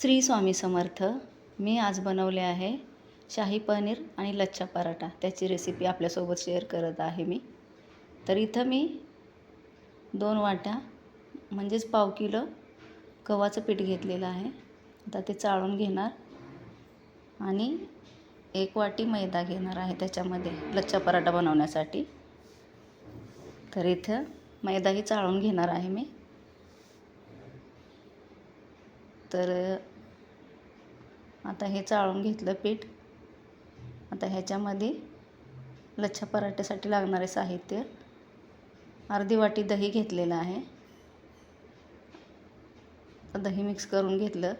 श्री स्वामी समर्थ मी आज बनवले आहे शाही पनीर आणि लच्छा पराठा. त्याची रेसिपी आपल्यासोबत शेअर करत आहे मी. तर इथं मी दोन वाट्या म्हणजेच पाव किलो गव्हाचं पीठ घेतलेलं आहे. आता ते चाळून घेणार आणि एक वाटी मैदा घेणार आहे त्याच्यामध्ये लच्छा पराठा बनवण्यासाठी. तर इथं मैदाही चाळून घेणार आहे मी. तर आता हे चाळून घेतलं पीठ. आता ह्याच्यामध्ये लच्छा पराठ्यासाठी लागणारे साहित्य. अर्धी वाटी दही घेतलेलं आहे. दही मिक्स करून घेतलं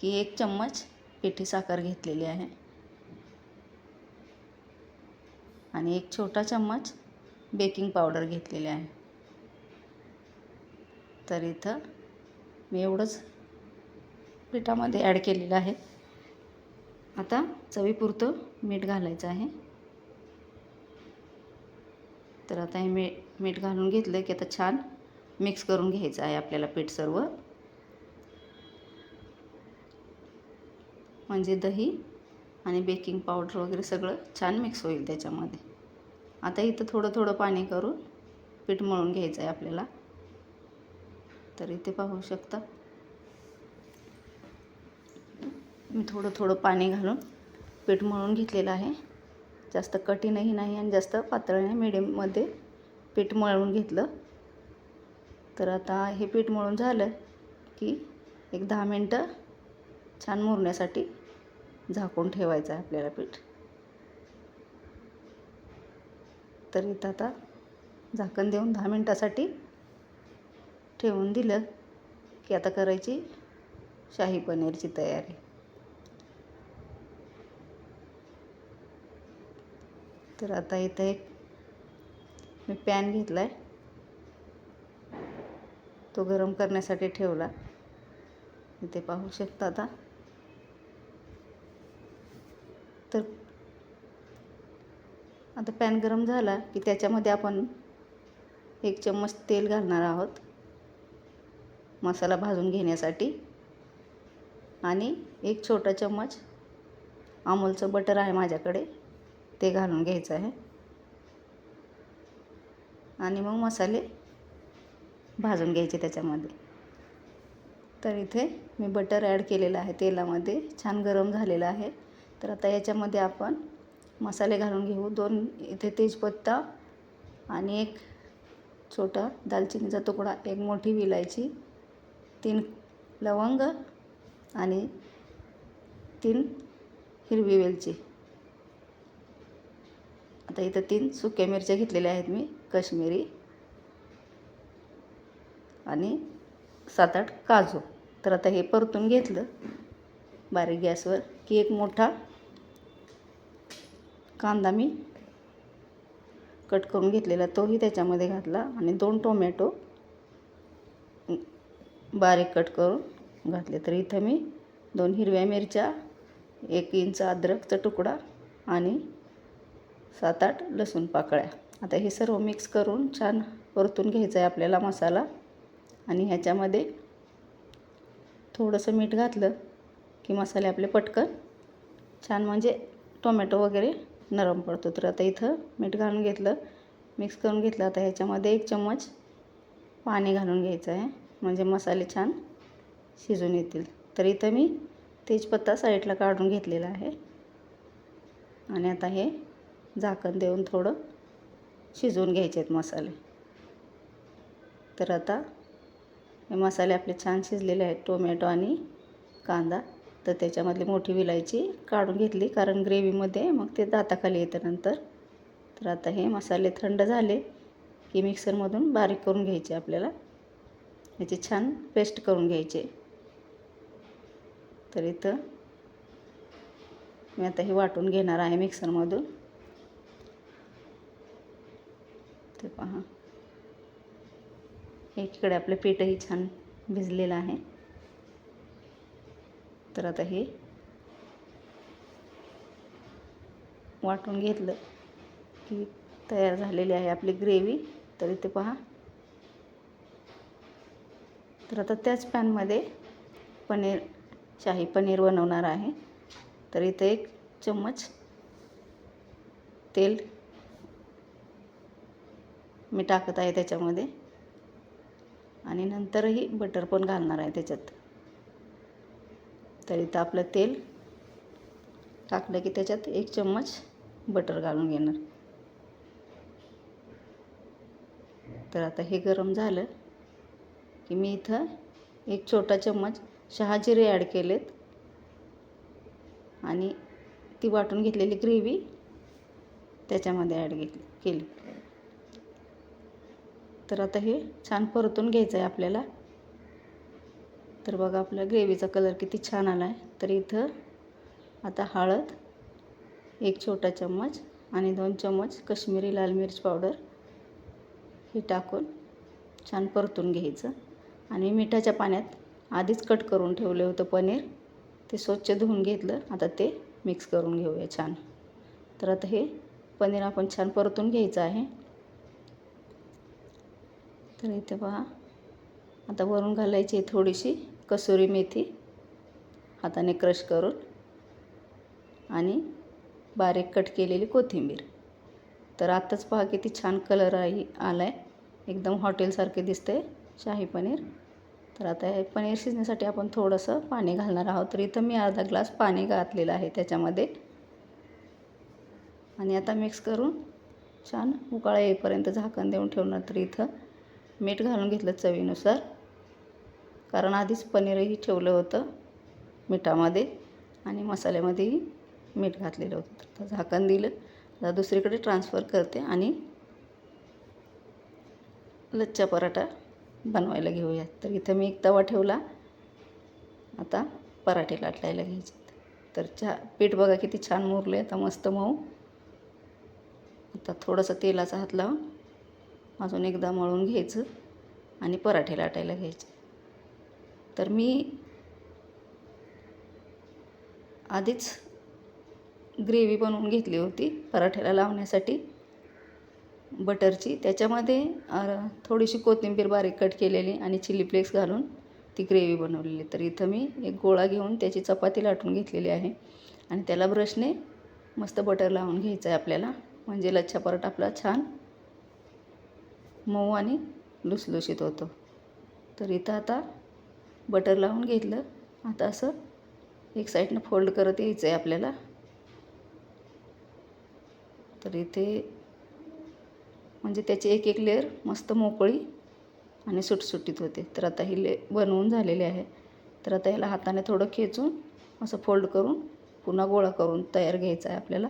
की एक चम्मच पिठी साखर घेतलेली आहे. आणि एक छोटा चम्मच बेकिंग पावडर घेतलेली आहे. तर इथं मी एवढंच पिठामध्ये ॲड केलेलं आहे. आता चवीपुरतं मीठ घालायचं आहे. तर आता हे मी मीठ घालून घेतलं की आता छान मिक्स करून घ्यायचं आहे आपल्याला पीठ सर्व. म्हणजे दही आणि बेकिंग पावडर वगैरे सगळं छान मिक्स होईल त्याच्यामध्ये. आता इथं थोडं थोडं पाणी करून पीठ मळून घ्यायचं आहे आपल्याला. तर इथे पाहू शकता. मी थोडं थोडं पाणी घालून पीठ मळून घेतलेलं आहे. जास्त कठीणही नाही आणि जास्त पातळ नाही. मिडियममध्ये पीठ मळून घेतलं. तर आता हे पीठ मळून झालं की एक दहा मिनटं छान मुरण्यासाठी झाकून ठेवायचं आहे आपल्याला पीठ. तर इथं आता झाकण देऊन दहा मिनटासाठी ठेवून दिलं की आता करायची शाही पनीरची तयारी. तर आता इथं एक मी पॅन घेतला आहे तो गरम करण्यासाठी ठेवला. इथे पाहू शकता आता. तर आता पॅन गरम झाला की त्याच्यामध्ये आपण एक चम्मच तेल घालणार आहोत. मसाला भाजून घेण्यासाठी. आणि एक छोटा चम्मच अमूलचं बटर आहे माझ्याकडे. ते घालून घ्यायचं आहे. आणि मग मसाले भाजून घ्यायचे त्याच्यामध्ये. तर इथे मी बटर ॲड केलेलं आहे तेलामध्ये. छान गरम झालेलं आहे. तर आता याच्यामध्ये आपण मसाले घालून घेऊ. दोन इथे तेजपत्ता आणि एक छोटा दालचिनीचा तुकडा एक मोठी विलायची तीन लवंग आणि तीन हिरवी वेलची. आता इथं तीन सुक्या मिरच्या घेतलेल्या आहेत मी कश्मीरी आणि सात आठ काजू. तर आता हे परतून घेतलं बारीक गॅसवर की एक मोठा कांदा मी कट करून घेतलेला तोही त्याच्यामध्ये घातला आणि दोन टोमॅटो बारीक कट करून घातले. तर इथं मी दोन हिरव्या मिरच्या एक इंच अद्रकचा तुकडा आणि सात आठ लसूण पाकळ्या. आता हे सर्व मिक्स करून छान परतून घ्यायचं आहे आपल्याला मसाला. आणि ह्याच्यामध्ये थोडंसं मीठ घातलं की मसाले आपले पटकन. छान म्हणजे टोमॅटो वगैरे नरम पडतो. तर आता इथं मीठ घालून घेतलं. मिक्स करून घेतलं. आता ह्याच्यामध्ये एक चम्मच पाणी घालून घ्यायचं आहे म्हणजे मसाले छान शिजून येतील. तर इथं मी तेजपत्ता साईडला काढून घेतलेला आहे. आणि आता हे झाकण देऊन थोडं शिजवून घ्यायचे आहेत मसाले. तर आता हे मसाले आपले छान शिजलेले आहेत टोमॅटो आणि कांदा. तर त्याच्यामधली मोठी विलायची काढून घेतली कारण ग्रेव्हीमध्ये मग ते दाताखाली येतं नंतर. तर आता हे मसाले थंड झाले की मिक्सरमधून बारीक करून घ्यायचे आपल्याला. याची छान पेस्ट करून घ्यायचे. तर इथं मी आता हे वाटून घेणार आहे मिक्सरमधून. ते पहा. एकीकडे आपलं पीठही छान भिजलेलं आहे. तर आता हे वाटून घेतलं की तयार झालेली आहे आपली ग्रेव्ही. तर इथे पहा. तर आता त्याच पॅनमध्ये पनीर शाही पनीर बनवणार आहे. तर इथं एक चम्मच तेल मी टाकत आहे त्याच्यामध्ये. आणि नंतरही बटर पण घालणार आहे त्याच्यात. तर इथं आपलं तेल टाकलं की त्याच्यात एक चम्मच बटर घालून घेणार. तर आता हे गरम झालं की मी इथं एक छोटा चम्मच शहाजिरे ॲड केलेत. आणि ती वाटून घेतलेली ग्रेव्ही त्याच्यामध्ये ॲड घेतली केली. तर आता हे छान परतून घ्यायचं आहे आपल्याला. तर बघा आपल्या ग्रेव्हीचा कलर किती छान आला आहे तर इथं आता हळद एक छोटा चम्मच आणि दोन चम्मच कश्मीरी लाल मिरच पावडर हे टाकून छान परतून घ्यायचं. आणि मिठाच्या पाण्यात आधीच कट करून ठेवलं होतं पनीर. ते स्वच्छ धुवून घेतलं. आता ते मिक्स करून घेऊया छान. तर आता हे पनीर आपण छान परतून घ्यायचं आहे. तर इथे पहा. आता वरून घालायची आहे थोडीशी कसुरी मेथी. हाताने क्रश करून. आणि बारीक कट केलेली कोथिंबीर. तर आत्ताच पहा किती छान कलर आहे आला आहे एकदम हॉटेलसारखे दिसते शाही पनीर. तर आता हे पनीर शिजण्यासाठी आपण थोडंसं पाणी घालणार आहोत. तर इथं मी अर्धा ग्लास पाणी घातलेलं आहे त्याच्यामध्ये. आणि आता मिक्स करून छान उकाळा येईपर्यंत झाकण देऊन ठेवणार. तर इथं मीठ घालून घेतलं चवीनुसार. कारण आधीच पनीरही ठेवलं होतं मिठामध्ये आणि मसाल्यामध्येही मीठ घातलेलं होतं. तर झाकण दिलं. आता दुसरीकडे ट्रान्सफर करते आणि लच्छा पराठा बनवायला घेऊयात. तर इथं मी एक तवा ठेवला. आता पराठे लाटलायला घ्यायचे तर चहा पीठ बघा किती छान मुरले आता मस्त मऊ. आता थोडंसं तेलाचा हात लावून अजून एकदा मळून घ्यायचं आणि पराठे लाटायला घ्यायचे. तर मी आधीच ग्रेव्ही बनवून घेतली होती पराठ्याला लावण्यासाठी. बटरची. त्याच्यामध्ये थोडीशी कोथिंबीर बारीक कट केलेली आणि चिली फ्लेक्स घालून ती ग्रेव्ही बनवलेली. तर इथं मी एक गोळा घेऊन त्याची चपाती लाटून घेतलेली आहे आणि त्याला ब्रशने मस्त बटर लावून घ्यायचं आहे आपल्याला. म्हणजे लच्छा पराठा आपला छान मऊ आणि लुसलुशीत होतो. तर इथं आता बटर लावून घेतलं. आता असं एक साईडनं फोल्ड करत यायचं आहे आपल्याला. तर इथे म्हणजे त्याची एक एक लेअर मस्त मोकळी आणि सुटसुटीत होते. तर आता ही ले बनवून झालेली आहे. तर आता याला हाताने थोडं खेचून असं फोल्ड करून पुन्हा गोळा करून तयार घ्यायचा आहे आपल्याला.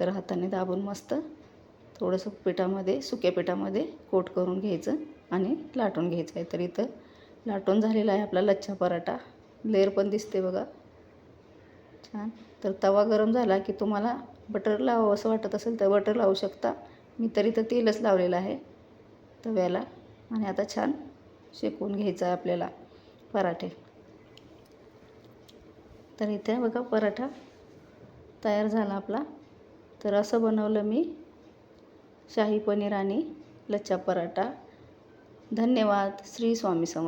तर हाताने दाबून मस्त थोडंसं पिठामध्ये सुक्या पिठामध्ये कोट करून घ्यायचं आणि लाटून घ्यायचं आहे. तर इथं लाटून झालेला आहे आपला लच्छा पराठा. लेअर पण दिसते बघा. छान. तर तवा गरम झाला की तुम्हाला बटर लावावं असं वाटत असेल तर बटर लावू शकता. मी तरी तर तेलच लावलेलं आहे तव्याला. आणि आता छान शेकून घ्यायचं आहे आपल्याला पराठे. तर इथे बघा पराठा तयार झाला आपला. तर असं बनवलं मी. शाही पनीर आणि लच्छा पराठा. धन्यवाद. श्री स्वामी समर्थ.